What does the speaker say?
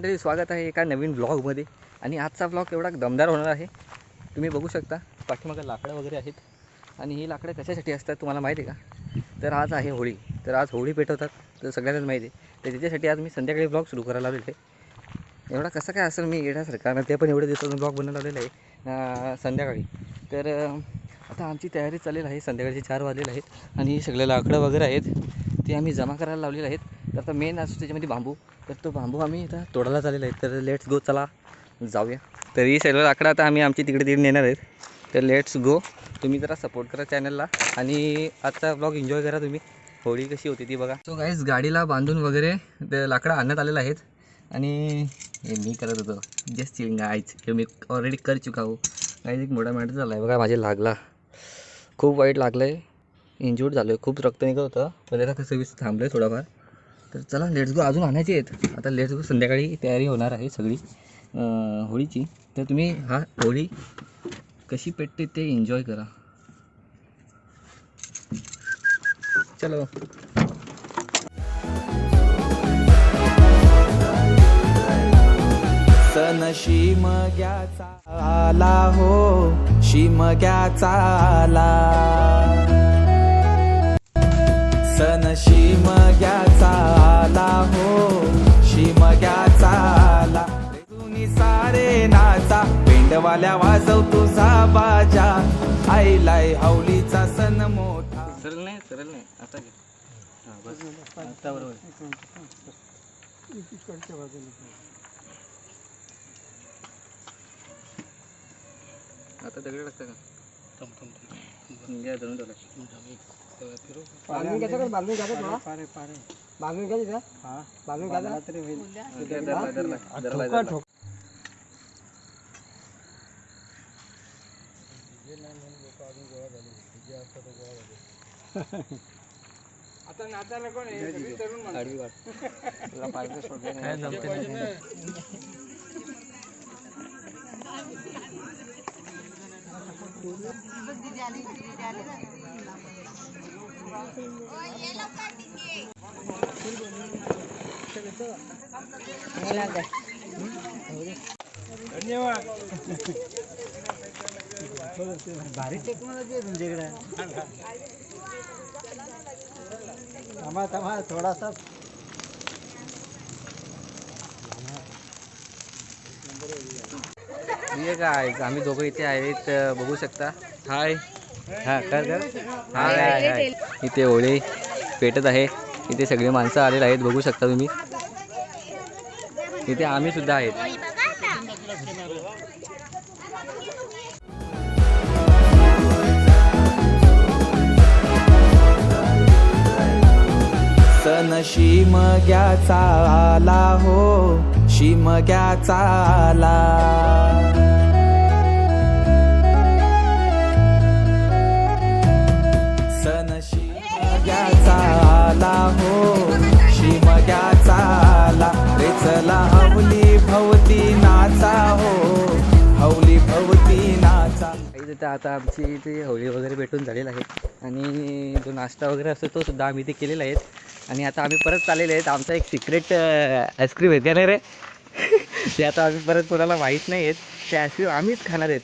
मंडळी स्वागत आहे एका नवीन ब्लॉगमध्ये आणि आजचा ब्लॉग एवढा दमदार होणार आहे. तुम्ही बघू शकता पाठीमागं लाकडं वगैरे आहेत. आणि ही लाकडं कशासाठी असतात तुम्हाला माहिती आहे का? तर आज आहे होळी. तर आज होळी पेटवतात तर सगळ्यांनाच माहिती आहे. तर त्याच्यासाठी आज मी संध्याकाळी ब्लॉग सुरू करायला लावलेले आहे. एवढा कसं काय असेल मी येण्यासारखा? कारण ते पण एवढे दिवसातून ब्लॉग बनवून लावलेलं आहे संध्याकाळी. तर आता आमची तयारी चाललेली आहे. संध्याकाळचे चार वाजलेले आहेत. आणि ही सगळे लाकडं वगैरे आहेत. ते आम्ही जमा करायला लावलेले आहेत. तर आता मेन असतो त्याच्यामध्ये बांबू. तर तो बांबू आम्ही इथं तोडायला चाललेला आहे. तर लेट्स गो चला. जाऊया. तर ही सर्व लाकडं आता आम्ही आमची तिकडे तिकडे नेणार आहेत. तर लेट्स गो तुम्ही जरा सपोर्ट करा चॅनलला आणि आजचा ब्लॉग एन्जॉय करा तुम्ही. होळी कशी होती ती बघा. सो गाईज गाडीला बांधून वगैरे ते लाकडं आणण्यात आलेलं आहेत. आणि हे मी करत होतो. जस्ट चिलिंग गायच हे मी ऑलरेडी कर चुका हो. गाईज एक मोठा मॅटर झाला आहे बघा माझे लागला. खूप वाईट लागलं आहे इंज्युर्ड झालो आहे खूप रक्त निघत होतं. पण आता कसं वीस थांबलं आहे थोडाफार. तर चला लेट्स गो अजून आणायचे आहेत. आता लेट्स गो संध्याकाळी तयारी होणार आहे सगळी होळीची. तर तुम्ही हा होळी कशी पेटते ते एन्जॉय करा. चलो सण शिमग्याचा आला हो शिमग्याचा आला. सण शिमग्याचा आला हो. शिमग्याचा आला. जुनी सारे नाचा. पेंडवाल्या वाजव तुझा बाजा. आईलाय हवलीचा सण मोठा. सरळ नाही सरळ नाही. आता घे. हां बस. आता बरोबर. आता दगड लागतं का? घ्या धरून ठेवलं. बालू कैसे कर? बालू कैसे थोड़ा पारे पारे बालू कैसे था हाँ? बालू कैसे तेरे भाई इधर इधर इधर इधर ठोक ये नाम हम लोग। का आदमी गोवा डाले ये आज का तो गोवा डाले आता नाता ना कोण आहे तरुण म्हणतो गाडी वाट तुला पाहिजे सोडले नाही धन्यवाद. भारी टेक्नॉलॉजी आहे तुमच्याकडे थांबा थांबा थोडासा ये काय आम्ही दोघं इथे आहेत बघू शकता. हाय हा कर कर. हाय हाय हाय इथे होळी पेटत आहे. इथे सगळी माणसं आलेली आहेत बघू शकता तुम्ही. इथे आम्ही सुद्धा आहेत. सण शिमग्याचा आला हो शिमग्याचा आला. आला हो. शिमग्याचा आला. रे चला हवली भवती नाचा हो. हवली भवती नाचा. इथे आता आमची इथे हवली वगैरे भेटून झालेला आहे. आणि जो नाश्ता वगैरे असतो तो सुद्धा आम्ही इथे केलेला आहे. आणि आता आम्ही परत चाललेले आहेत आमचा एक सिक्रेट आईस्क्रीम आहे. का नाही रे? ते आता आम्ही परत कोणाला माहीत नाही आहेत. ते आईस्क्रीम आम्हीच खाणार आहेत.